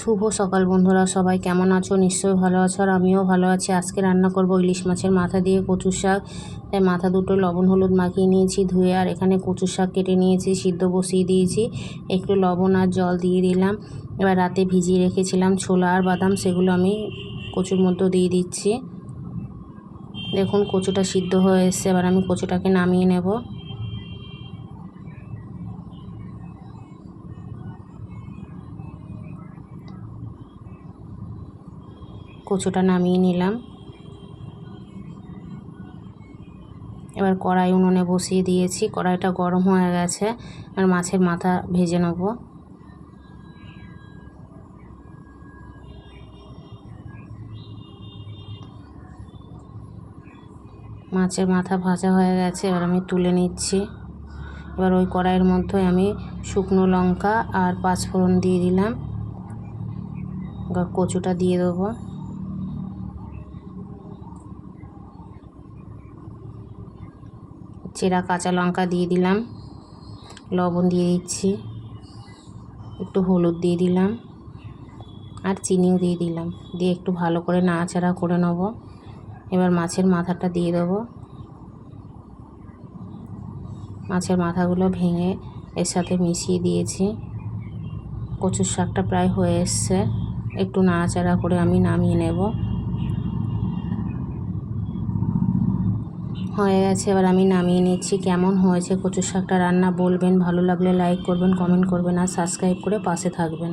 শুভ সকাল বন্ধুরা, সবাই কেমন আছো? নিশ্চয়ই ভালো আছো আর আমিও ভালো আছি। আজকে রান্না করব ইলিশ মাছের মাথা দিয়ে কচু শাক। তাই মাথা দুটো লবণ হলুদ মাখিয়ে নিয়েছি ধুয়ে, আর এখানে কচু শাক কেটে নিয়েছি, সিদ্ধ বসিয়ে দিয়েছি। একটু লবণ আর জল দিয়ে দিলাম। এবার রাতে ভিজিয়ে রেখেছিলাম ছোলা আর বাদাম, সেগুলো আমি কচুর মধ্যে দিয়ে দিচ্ছি। দেখুন কচুটা সিদ্ধ হয়ে এসছে, এবার আমি কচুটাকে নামিয়ে নেব। কচুটা নামিয়ে নিলাম। এবার কড়াই উনুনে বসিয়ে দিয়েছি। কড়াইটা গরম হয়ে গেছে। আর মাছের মাথা ভেজে নেব। মাছের মাথা ভাজা হয়ে গেছে। এবার আমি তুলে নিচ্ছি। এবার ওই কড়াইয়ের মধ্যে আমি শুকনো লঙ্কা আর পাঁচফোড়ন দিয়ে দিলাম। এবার কচুটা দিয়ে দেবো। চেরা কাঁচা লঙ্কা দিয়ে দিলাম। লবণ দিয়ে দিচ্ছি। একটু হলুদ দিয়ে দিলাম। আর চিনিও দিয়ে দিলাম। দিয়ে একটু ভালো করে নাড়াচাড়া করে নেব। এবার মাছের মাথাটা দিয়ে দেবো। মাছের মাথাগুলো ভেঙে এর সাথে মিশিয়ে দিয়েছি। কচুর শাকটা প্রায় হয়ে এসছে। একটু নাড়াচাড়া করে আমি নামিয়ে নেব। হয়ে গেছে, এবার আমি নামিয়ে নিচ্ছি। কেমন হয়েছে, কচুর শাকটা রান্না বলবেন, ভালো লাগলে লাইক করবেন কমেন্ট করবেন, আর সাবস্ক্রাইব করে পাশে থাকবেন।